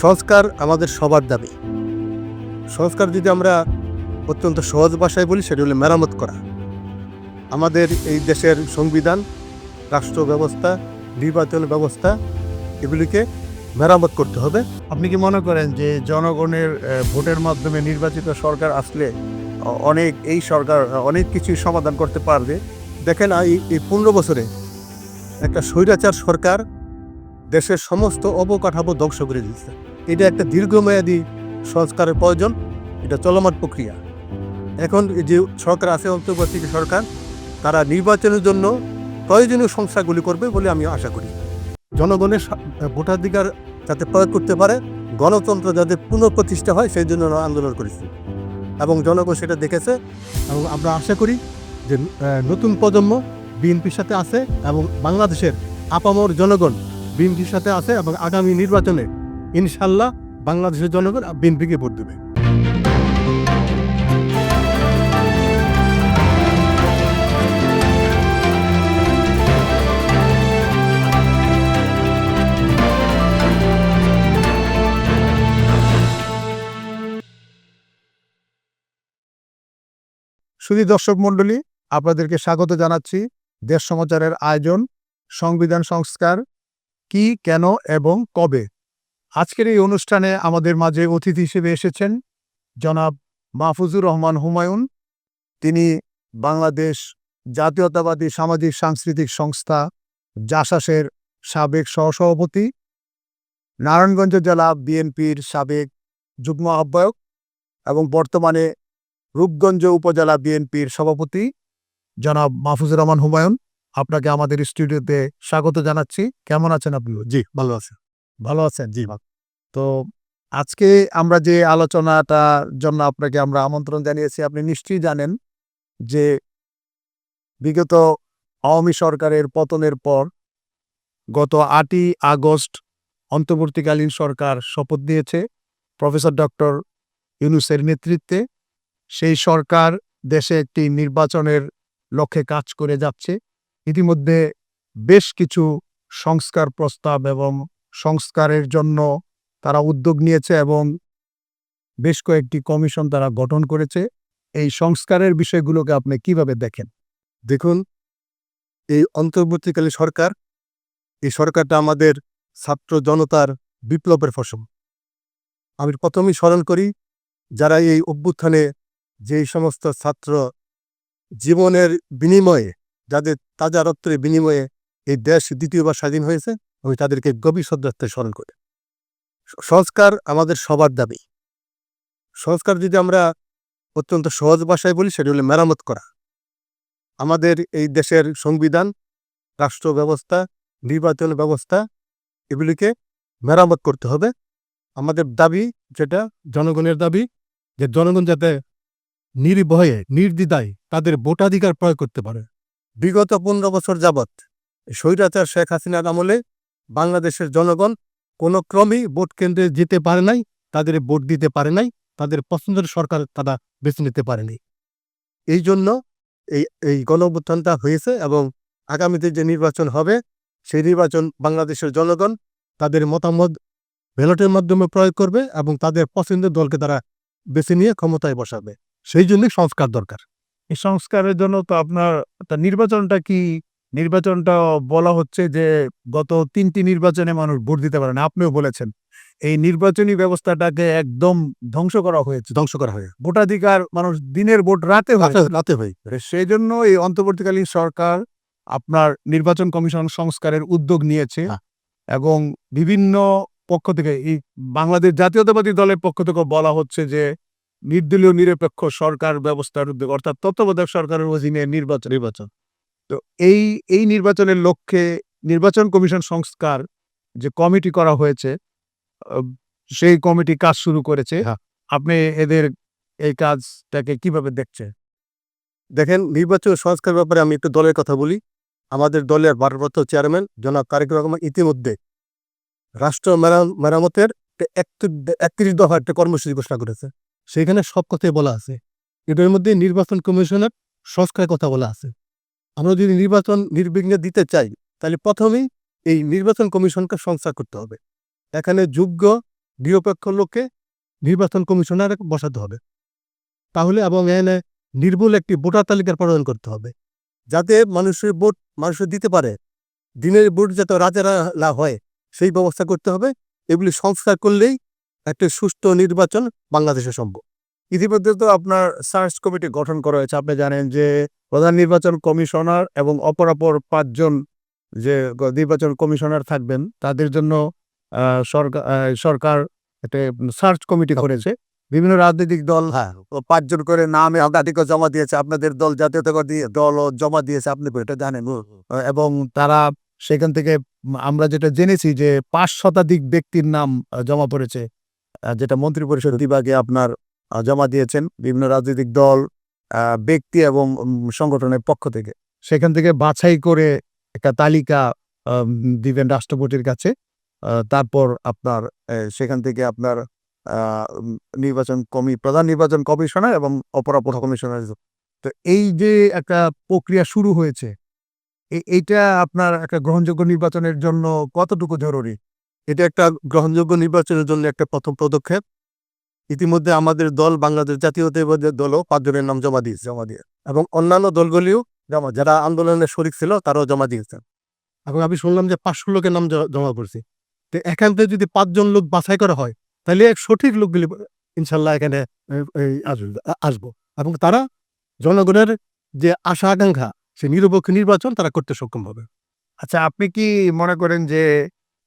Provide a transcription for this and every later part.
সংস্কার আমাদের সবার দাবি। সংস্কার যদি আমরা অত্যন্ত সহজ ভাষায় বলি, সেটা হলো মেরামত করা। আমাদের এই দেশের সংবিধান, রাষ্ট্র ব্যবস্থা, নির্বাচন ব্যবস্থা, এগুলিকে মেরামত করতে হবে। আপনি কি মনে করেন যে জনগণের ভোটের মাধ্যমে নির্বাচিত সরকার আসলে অনেক, এই সরকার অনেক কিছুই সমাধান করতে পারবে? দেখেন এই এই পনেরো বছরে একটা স্বৈরাচার সরকার দেশের সমস্ত অবকাঠামো ধ্বংস করে দিচ্ছে এটা একটা দীর্ঘমেয়াদী সংস্কারের প্রয়োজন, এটা চলমান প্রক্রিয়া। এখন যে সরকার আছে অন্তর্বর্তী সরকার, তারা নির্বাচনের জন্য প্রয়োজনীয় সংস্থাগুলি করবে বলে আমি আশা করি। জনগণের ভোটাধিকার যাতে প্রয়োগ করতে পারে, গণতন্ত্র যাতে পুনঃপ্রতিষ্ঠা হয়, সেই জন্য আন্দোলন করেছি। এবং জনগণ সেটা দেখেছে এবং আমরা আশা করি যে নতুন প্রজন্ম বিএনপির সাথে আছে এবং বাংলাদেশের আপামর জনগণ বিএনপির সাথে আছে এবং আগামী নির্বাচনে ইনশাল্লাহ বাংলাদেশের জনগণ বিএনপিকে ভোট দেবে। শুধু দর্শক মণ্ডলী, আপনাদেরকে স্বাগত জানাচ্ছি দেশ সমাচারের আয়োজন, সংবিধান সংস্কার কি, কেন এবং কবে? আজকের এই অনুষ্ঠানে আমাদের মাঝে অতিথি হিসেবে এসেছেন জনাব মাহফুজুর রহমান হুমায়ুন। তিনি বাংলাদেশ জাতীয়তাবাদী সামাজিক সাংস্কৃতিক সংস্থা জাসাসের সাবেক সহসভাপতি। নারায়ণগঞ্জ জেলা বিএনপির সাবেক যুগ্ম আহ্বায়ক এবং বর্তমানে রূপগঞ্জ উপজেলা বিএনপির সভাপতি জনাব মাহফুজুর রহমান হুমায়ুন। আপনাকে আমাদের স্টুডিওতে স্বাগত জানাচ্ছি। কেমন আছেন আপনি? জি ভালো আছেন ভালো আছেন? জি তো আজকে আমরা যে আলোচনাটা জন্য আপনাকে আমরা আমন্ত্রণ জানিয়েছি আপনি নিশ্চয়ই জানেন যে বিগত আওয়ামী সরকারের পতনের পর গত আটই আগস্ট অন্তর্বর্তীকালীন সরকার শপথ নিয়েছে প্রফেসর ডক্টর ইউনুসের নেতৃত্বে। সেই সরকার দেশে একটি নির্বাচনের লক্ষ্যে কাজ করে যাচ্ছে। ইতিমধ্যে বেশ কিছু সংস্কার প্রস্তাব এবং সংস্কারের জন্য তারা উদ্যোগ নিয়েছে এবং বেশ কয়েকটি কমিশন তারা গঠন করেছে। এই সংস্কারের বিষয়গুলোকে আপনি কীভাবে দেখেন? দেখুন, এই অন্তর্বর্তীকালে সরকার, এই সরকারটা আমাদের ছাত্র জনতার বিপ্লবের ফসল। আমি প্রথমেই স্মরণ করি, যারা এই অভ্যুত্থানে যেই সমস্ত ছাত্র জীবনের বিনিময়ে যাদের তাজা রক্তের বিনিময়ে এই দেশ দ্বিতীয়বার স্বাধীন হয়েছে আমি তাদেরকে গভীর শ্রদ্ধার্থে স্মরণ করি। সংস্কার আমাদের সবার দাবি। সংস্কার যদি আমরা অত্যন্ত সহজ ভাষায় বলি, সেটা হলো মেরামত করা। আমাদের এই দেশের সংবিধান, রাষ্ট্র ব্যবস্থা, নির্বাচন ব্যবস্থা, এগুলিকে মেরামত করতে হবে। আমাদের দাবি যেটা, জনগণের দাবি, যে জনগণ যাতে নির্ভয়ে নির্দ্বিধায় তাদের ভোটাধিকার প্রয়োগ করতে পারে। বিগত পনেরো বছর যাবৎ স্বৈরাচার শেখ হাসিনার আমলে বাংলাদেশের জনগণ কোনো ক্রমেই ভোট কেন্দ্রে যেতে পারে নাই, তাদের ভোট দিতে পারে নাই, তাদের পছন্দের সরকার তারা বেছে নিতে পারেনি। এই জন্য এই এই গণ অভ্যুত্থানটা হয়েছে এবং আগামীতে যে নির্বাচন হবে, সেই নির্বাচন বাংলাদেশের জনগণ তাদের মতামত ব্যালটের মাধ্যমে প্রয়োগ করবে এবং তাদের পছন্দের দলকে তারা বেছে নিয়ে ক্ষমতায় বসাবে। সেই জন্যই সংস্কার দরকার। এই সংস্কারের জন্য তো আপনার নির্বাচনটা কি? নির্বাচনটা বলা হচ্ছে যে গত তিনটি নির্বাচনে মানুষ ভোট দিতে পারে না আপনিও বলেছেন। এই নির্বাচনী ব্যবস্থাটাকে একদম ধ্বংস করা হয়েছে। ধ্বংস করা হয় ভোটাধিকার মানুষ দিনের ভোট রাতে রাতে- রাতে হয় সেই জন্য এই অন্তর্বর্তীকালীন সরকার আপনার নির্বাচন কমিশন সংস্কারের উদ্যোগ নিয়েছে হ্যাঁ। এবং বিভিন্ন পক্ষ থেকে এই বাংলাদেশ জাতীয়তাবাদী দলের পক্ষ থেকে বলা হচ্ছে যে নির্দলীয় নিরপেক্ষ সরকার ব্যবস্থার উদ্যোগ অর্থাৎ তত্ত্বাবধায়ক সরকারের অধীনে নির্বাচন নির্বাচন। তো এই এই নির্বাচনের লক্ষ্যে নির্বাচন কমিশন সংস্কার যে কমিটি করা হয়েছে সেই কমিটি কাজ শুরু করেছে। হ্যাঁ। আপনি এদের এই কাজটাকে কীভাবে দেখছেন? দেখেন নির্বাচন সংস্কার ব্যাপারে আমি একটু দলের কথা বলি। আমাদের দলের ভারপ্রাপ্ত চেয়ারম্যান জনাব তারেক রহমান ইতিমধ্যে রাষ্ট্র মেরা- মেরামতের একত্রিশ দফা একটা কর্মসূচি ঘোষণা করেছে। সেখানে সব কথাই বলা আছে। এটার মধ্যে নির্বাচন কমিশনের সংস্কারের কথা বলা আছে। আমরা যদি নির্বাচন নির্বিঘ্নে দিতে চাই, তাহলে প্রথমেই এই নির্বাচন কমিশনকে সংস্কার করতে হবে। এখানে যোগ্য, নিরপেক্ষ লোককে নির্বাচন কমিশনার বসাতে হবে। তাহলে এবং এখানে নির্ভুল একটি ভোটার তালিকার প্রণয়ন করতে হবে। যাতে মানুষের ভোট মানুষের দিতে পারে। দিনের ভোট যাতে রাতের না হয়, সেই ব্যবস্থা করতে হবে। এগুলি সংস্কার করলেই একটা সুষ্ঠু নির্বাচন বাংলাদেশে সম্ভব। ইতিমধ্যে তো আপনার সার্চ কমিটি গঠন করা হয়েছে। আপনি জানেন যে প্রধান নির্বাচন কমিশনার এবং অপরাপর পাঁচজন যে নির্বাচন কমিশনার থাকবেন তাদের জন্য সরকার সরকার একটা সার্চ কমিটি করেছে। বিভিন্ন রাজনৈতিক দল হ্যাঁ। পাঁচজন করে নামে একাধিকও জমা দিয়েছে। আপনাদের দল জাতীয়তাবাদী দলও জমা দিয়েছে আপনি এটা জানেন। এবং তারা সেখান থেকে আমরা যেটা জেনেছি যে পাঁচ শতাধিক ব্যক্তির নাম জমা পড়েছে। যেটা মন্ত্রী পরিষদ বিভাগে আপনার জমা দিয়েছেন বিভিন্ন রাজনৈতিক দল ব্যক্তি এবং সংগঠনের পক্ষ থেকে। সেখান থেকে বাছাই করে একটা তালিকা দিবেন রাষ্ট্রপতির কাছে। তারপর আপনার সেখান থেকে আপনার নির্বাচন কমি, প্রধান নির্বাচন কমিশনার এবং অপরাপর কমিশনার। তো এই যে একটা প্রক্রিয়া শুরু হয়েছে এইটা আপনার একটা গ্রহণযোগ্য নির্বাচনের জন্য কতটুকু জরুরি? এটা একটা গ্রহণযোগ্য নির্বাচনের জন্য একটা প্রথম পদক্ষেপ। ইতিমধ্যে আমাদের দল বাংলাদেশ জাতীয়তাবাদী দলও পাঁচজনের নাম জমা দিয়েছে। জমা দিয়ে এবং অন্যান্য দলগুলিও জমা যারা আন্দোলনে শরিক ছিল তারাও জমা দিয়েছেন এবং আমি শুনলাম যে পাঁচশো লোকের নাম জমা করছে তো এখান থেকে যদি পাঁচজন লোক বাছাই করা হয় তাহলে এক সঠিক লোকগুলি ইনশাল্লাহ এখানে আসব। এবং তারা জনগণের যে আশা আকাঙ্ক্ষা সে নিরপেক্ষ নির্বাচন তারা করতে সক্ষম হবে। আচ্ছা আপনি কি মনে করেন যে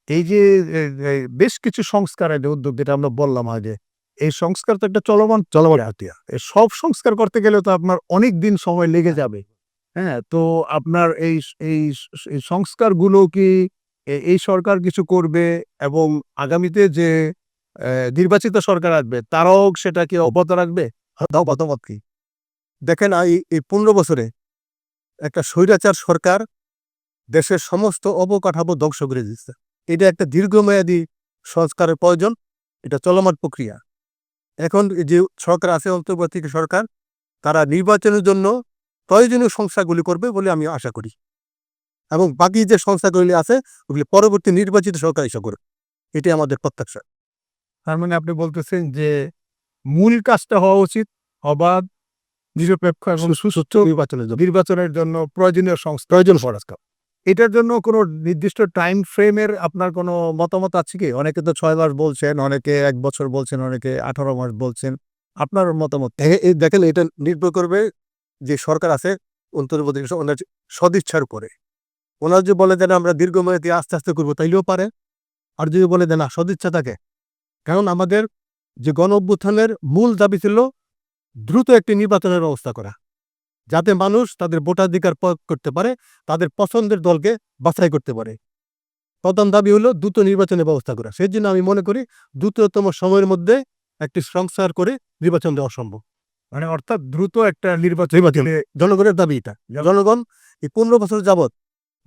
এই যে বেশ কিছু সংস্কারের যে উদ্যোগ যেটা আমরা বললাম আগে এই সংস্কার তো একটা চলমান চলমান হাতিয়া এই সব সংস্কার করতে গেলে তো আপনার অনেক দিন সময় লেগে যাবে। হ্যাঁ তো আপনার এই এই সংস্কারগুলো কি এই সরকার কিছু করবে এবং আগামীতে যে নির্বাচিত সরকার আসবে তারাও সেটা কি অব্যাহত রাখবে? মতামত কি? দেখেন এই এই পনেরো বছরে একটা স্বৈরাচার সরকার দেশের সমস্ত অবকাঠামো ধ্বংস করে দিচ্ছে এটা একটা দীর্ঘমেয়াদী সংস্কারের প্রয়োজন এটা চলমান প্রক্রিয়া। এখন যে সরকার আছে অন্তর্বর্তী সরকার তারা নির্বাচনের জন্য প্রয়োজনীয় সংস্থাগুলি করবে বলে আমি আশা করি। এবং বাকি যে সংস্থাগুলি আছে ওগুলি পরবর্তী নির্বাচিত সরকার এসে করবে এটাই আমাদের প্রত্যাশা। তার মানে আপনি বলতেছেন যে মূল কাজটা হওয়া উচিত অবাধ নিরপেক্ষ এবং সুস্থ নির্বাচনের জন্য। নির্বাচনের জন্য প্রয়োজনীয় সংস্থা। প্রয়োজন সংস্কার এটার জন্য কোনো নির্দিষ্ট টাইম ফ্রেমের আপনার কোনো মতামত আছে কি? অনেকে তো ছয় মাস বলছেন, অনেকে এক বছর বলছেন, অনেকে আঠারো মাস বলছেন। আপনার মতামত? দেখেন, এটা নির্ভর করবে যে সরকার আছে, অন্তর্বর্তী ওনার সদিচ্ছার উপরে। ওনার যে বলে দেন আমরা দীর্ঘমেয়াদী আস্তে আস্তে করব, তাইলেও পারে। আর যদি বলে দেন না, সদিচ্ছা থাকে। কারণ আমাদের যে গণ অভ্যুত্থানের মূল দাবি ছিল, দ্রুত একটি নির্বাচনের ব্যবস্থা করা। যাতে মানুষ তাদের ভোটাধিকার প্রয়োগ করতে পারে তাদের পছন্দের দলকে বাছাই করতে পারে। প্রধান দাবি হলো দ্রুত নির্বাচনের ব্যবস্থা করা। সেই জন্য আমি মনে করি দ্রুততম সময়ের মধ্যে একটি সংস্কার করে নির্বাচন দেওয়া সম্ভব। মানে অর্থাৎ দ্রুত একটা নির্বাচন জনগণের দাবি এটা। জনগণ এই পনেরো বছর যাবৎ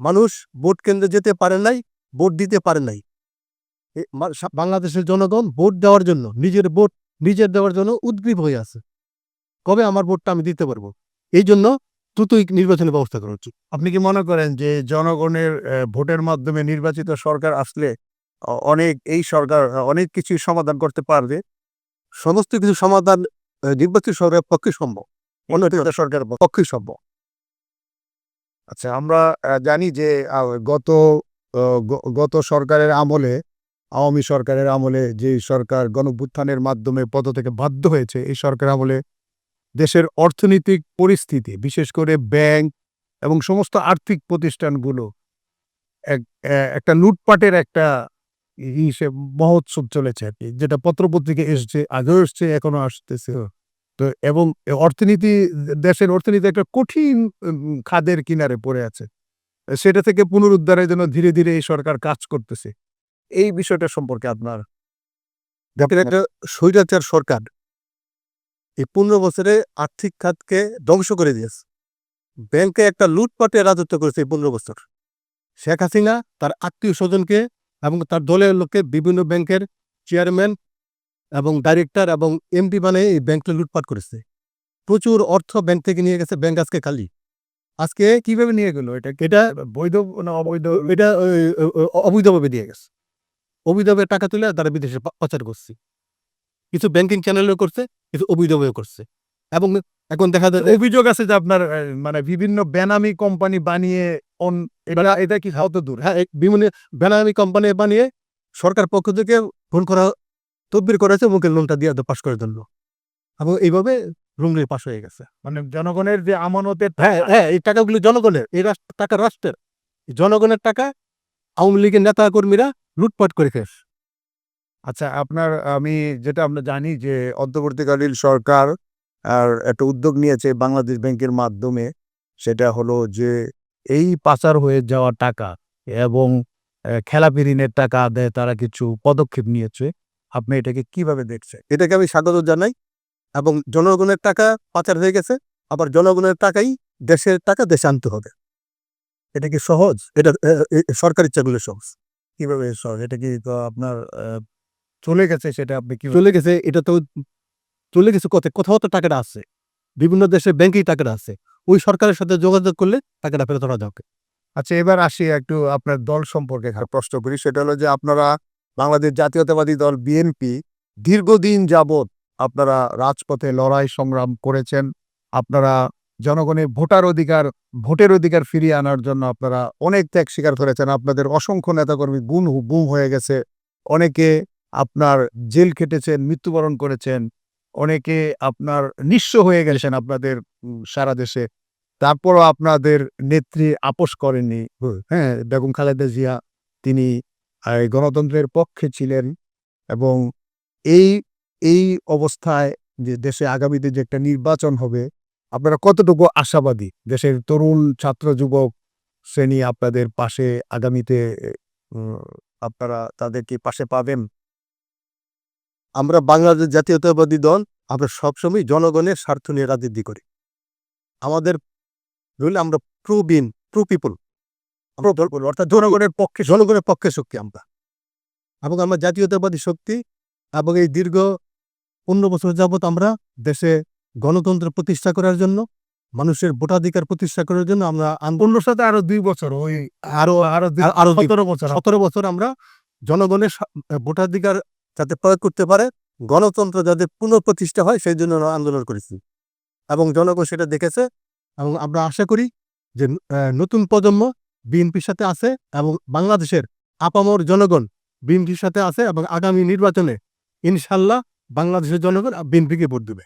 মানুষ ভোট কেন্দ্রে যেতে পারে নাই ভোট দিতে পারে নাই। বাংলাদেশের জনগণ ভোট দেওয়ার জন্য নিজের ভোট নিজের দেওয়ার জন্য উদ্গ্রীব হয়ে আছে। কবে আমার ভোটটা আমি দিতে পারব? এই জন্য দ্রুতই নির্বাচনের ব্যবস্থা করা উচিত। আপনি কি মনে করেন যে জনগণের ভোটের মাধ্যমে নির্বাচিত সরকার আসলে অনেক এই সরকার অনেক কিছু সমাধান করতে পারবে? সমস্ত কিছু সমাধান নির্বাচিত সরকারের পক্ষে সম্ভব। অন্য সরকার পক্ষে। সম্ভব। আচ্ছা আমরা জানি যে গত গত সরকারের আমলে আওয়ামী সরকারের আমলে যে সরকার গণভ্যুত্থানের মাধ্যমে পদ থেকে বাধ্য হয়েছে এই সরকার আমলে দেশের অর্থনৈতিক পরিস্থিতি, বিশেষ করে ব্যাংক এবং সমস্ত আর্থিক প্রতিষ্ঠানগুলো একটা লুটপাটের একটা হিসেব মহোৎসব চলেছে আর কি, যেটা পত্রপত্রিকা এসছে, আগেও এসছে এখনও আসতেছে। তো এবং অর্থনীতি, দেশের অর্থনীতি একটা কঠিন খাদের কিনারে পড়ে আছে। সেটা থেকে পুনরুদ্ধারের জন্য ধীরে ধীরে এই সরকার কাজ করতেছে। এই বিষয়টা সম্পর্কে আপনার একটা স্বৈরাচার সরকার এই পনেরো বছরে আর্থিক খাতকে ধ্বংস করে দিয়েছে। ব্যাংকে একটা লুটপাটে রাজত্ব করেছে এই পনেরো বছর। শেখ হাসিনা তার আত্মীয় স্বজনকে এবং তার দলের লোককে বিভিন্ন ব্যাংকের চেয়ারম্যান এবং ডাইরেক্টর এবং এমডি বানিয়ে এই ব্যাংকটা লুটপাট করেছে। প্রচুর অর্থ ব্যাংক থেকে নিয়ে গেছে, ব্যাংক আজকে খালি। আজকে কীভাবে নিয়ে গেল এটা? এটা বৈধ না অবৈধ? এটা অবৈধভাবে দিয়ে গেছে। অবৈধভাবে টাকা তুলে তারা বিদেশে পাচার করছে। কিছু ব্যাংকিং চ্যানেলও করছে কিছু অবৈধভাবে করছে। এবং এখন দেখা যায় অভিযোগ আছে যে আপনার মানে বিভিন্ন বেনামি কোম্পানি বানিয়ে অন এটা এটা কি কত দূর? হ্যাঁ বিভিন্ন বেনামি কোম্পানি বানিয়ে সরকার পক্ষ থেকে ফোন করা তদবির করেছে মুখের লোনটা দিয়ে পাশ করার জন্য। এবং এইভাবে রুম পাশ হয়ে গেছে। মানে জনগণের যে আমানতের হ্যাঁ হ্যাঁ এই টাকাগুলো জনগণের এই রাষ্ট্র টাকা রাষ্ট্রের। জনগণের টাকা আওয়ামী লীগের নেতা কর্মীরা লুটপাট করে খেস আচ্ছা আপনার, আমি যেটা আমরা জানি যে অন্তর্বর্তীকালীন সরকার আর একটা উদ্যোগ নিয়েছে বাংলাদেশ ব্যাংকের মাধ্যমে, সেটা হলো যে এই পাচার হয়ে যাওয়া টাকা এবং খেলাপি ঋণের টাকা আদায়ে তারা কিছু পদক্ষেপ নিয়েছে। আপনি এটাকে কীভাবে দেখছেন? এটাকে আমি স্বাগত জানাই এবং জনগণের টাকা পাচার হয়ে গেছে, আবার জনগণের টাকাই দেশের টাকা দেশে আনতে হবে। এটা কি সহজ? এটা সরকার সহজ। কীভাবে সহজ? এটা কি আপনার চলে গেছে সেটা আপনি কি চলে গেছে এটা তো চলে গেছে কোথায়? কোথাও তো টাকাটা আছে। বিভিন্ন দেশে ব্যাংকেই টাকাটা আছে। ওই সরকারের সাথে যোগাযোগ করলে টাকাটা ফেরত ধরা যাবে। আচ্ছা এবার আসি একটু আপনার দল সম্পর্কে প্রশ্ন করি। সেটা হলো যে আপনারা বাংলাদেশ জাতীয়তাবাদী দল বিএনপি দীর্ঘদিন যাবৎ আপনারা রাজপথে লড়াই সংগ্রাম করেছেন। আপনারা জনগণের ভোটার অধিকার ভোটের অধিকার ফিরিয়ে আনার জন্য আপনারা অনেক ত্যাগ স্বীকার করেছেন। আপনাদের অসংখ্য নেতাকর্মী গুম গুম হয়ে গেছে। অনেকে আপনার জেল খেটেছেন, মৃত্যুবরণ করেছেন, অনেকে আপনার নিঃস্ব হয়ে গেছেন আপনাদের সারা দেশে। তারপরও আপনাদের নেত্রী আপোষ করেননি। হ্যাঁ বেগম খালেদা জিয়া, তিনি গণতন্ত্রের পক্ষে ছিলেন এবং এই এই অবস্থায় যে দেশে আগামীতে যে একটা নির্বাচন হবে, আপনারা কতটুকু আশাবাদী? দেশের তরুণ ছাত্র, যুবক শ্রেণি আপনাদের পাশে আগামীতে আপনারা তাদেরকে পাশে পাবেন? আমরা বাংলাদেশ জাতীয়তাবাদী দল আমরা সবসময় জনগণের স্বার্থ নিয়ে রাজনীতি করি। আমাদের রইলে আমরা প্রো বিন প্রো পিপল অর্থাৎ জনগণের পক্ষে জনগণের পক্ষে শক্তি আমরা। এবং আমরা জাতীয়তাবাদী শক্তি এবং এই দীর্ঘ পনেরো বছর যাবত আমরা দেশে গণতন্ত্র প্রতিষ্ঠা করার জন্য মানুষের ভোটাধিকার প্রতিষ্ঠা করার জন্য আমরা পনেরোর সাথে আরও দুই বছর ওই আরও আরও আরও সতেরো বছর। সতেরো বছর আমরা জনগণের ভোটাধিকার যাতে প্রয়োগ করতে পারে। গণতন্ত্র যাতে পুনঃপ্রতিষ্ঠা হয়, সেই জন্য আন্দোলন করেছি। এবং জনগণ সেটা দেখেছে এবং আমরা আশা করি যে নতুন প্রজন্ম বিএনপির সাথে আছে এবং বাংলাদেশের আপামর জনগণ বিএনপির সাথে আছে এবং আগামী নির্বাচনে ইনশাল্লাহ বাংলাদেশের জনগণ বিএনপিকে ভোট দেবে।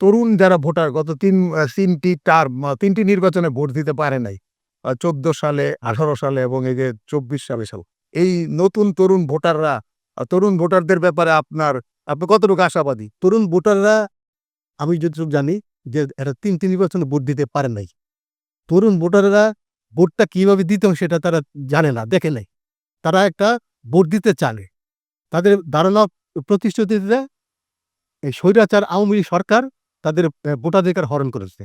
তরুণ যারা ভোটার, গত তিন তিনটি টার্ম তিনটি নির্বাচনে ভোট দিতে পারে নাই। চোদ্দ সালে, আঠারো সালে এবং এই যে চব্বিশ সালে, সাল। এই নতুন তরুণ ভোটাররা তরুণ ভোটারদের ব্যাপারে আপনার, আপনি কতটুকু আশাবাদী? তরুণ ভোটাররা, আমি যতটুকু জানি যে এরা তিনটি নির্বাচনে ভোট দিতে পারে নাই। তরুণ ভোটাররা ভোটটা কীভাবে দিতে সেটা তারা জানে না, দেখে নাই। তারা একটা ভোট দিতে চানে তাদের ধারণা প্রতিশ্রুতিতে স্বৈরাচার আওয়ামী লীগ সরকার তাদের ভোটাধিকার হরণ করেছে।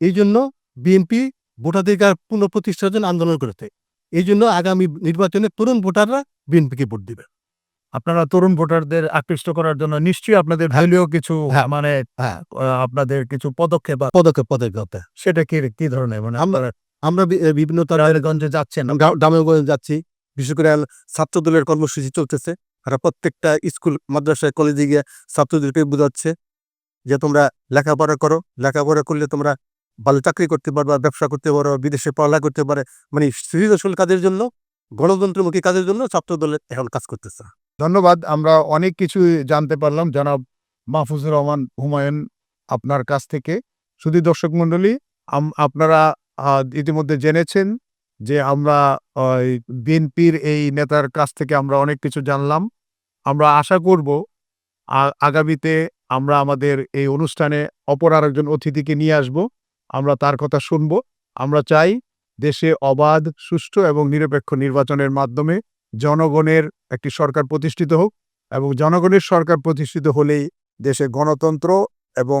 এই জন্য বিএনপি ভোটাধিকার পুনঃপ্রতিষ্ঠার জন্য আন্দোলন করেছে। এই জন্য আগামী নির্বাচনে তরুণ ভোটাররা বিএনপিকে ভোট দিবে। আপনারা তরুণ ভোটারদের আকৃষ্ট করার জন্য নিশ্চয়ই আপনাদের দলীয় কিছু হ্যাঁ। মানে হ্যাঁ। আপনাদের কিছু পদক্ষেপ। পদক্ষেপ পদক্ষেপ সেটা কি কি ধরনের? মানে আমরা আমরা বিভিন্ন রায়েরগঞ্জে যাচ্ছেন? গ্রামেগঞ্জে যাচ্ছি। বিশেষ করে ছাত্র দলের কর্মসূচি চলতেছে। তারা প্রত্যেকটা স্কুল মাদ্রাসায় কলেজে গিয়ে ছাত্রদেরকে বোঝাচ্ছে যে তোমরা লেখাপড়া করো। লেখাপড়া করলে তোমরা ভালো চাকরি করতে পারবা ব্যবসা করতে পারো বিদেশে পড়ালেখা করতে পারে। মানে সৃজনশীল কাজের জন্য গণতন্ত্রমুখী কাজের জন্য ছাত্র দলের এখন কাজ করতেছে। ধন্যবাদ, আমরা অনেক কিছু জানতে পারলাম। জনাব মাহফুজুর রহমান হুমায়ুন আপনার কাছ থেকে। শুধু দর্শক মন্ডলী আপনারা ইতিমধ্যে জেনেছেন যে আমরা বিএনপির এই নেতার কাছ থেকে আমরা অনেক কিছু জানলাম। আমরা আশা করব আগামীতে আমরা আমাদের এই অনুষ্ঠানে অপর আরেকজন অতিথিকে নিয়ে আসব। আমরা তার কথা শুনব। আমরা চাই দেশে অবাধ, সুষ্ঠু এবং নিরপেক্ষ নির্বাচনের মাধ্যমে জনগণের একটি সরকার প্রতিষ্ঠিত হোক এবং জনগণের সরকার প্রতিষ্ঠিত হলেই দেশে গণতন্ত্র এবং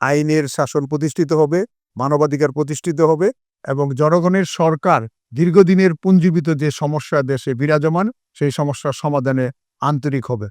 আইনের শাসন প্রতিষ্ঠিত হবে, মানবাধিকার প্রতিষ্ঠিত হবে এবং জনগণের সরকার দীর্ঘদিনের পুঞ্জীবিত যে সমস্যা দেশে বিরাজমান, সেই সমস্যার সমাধানে আন্তরিক হবে।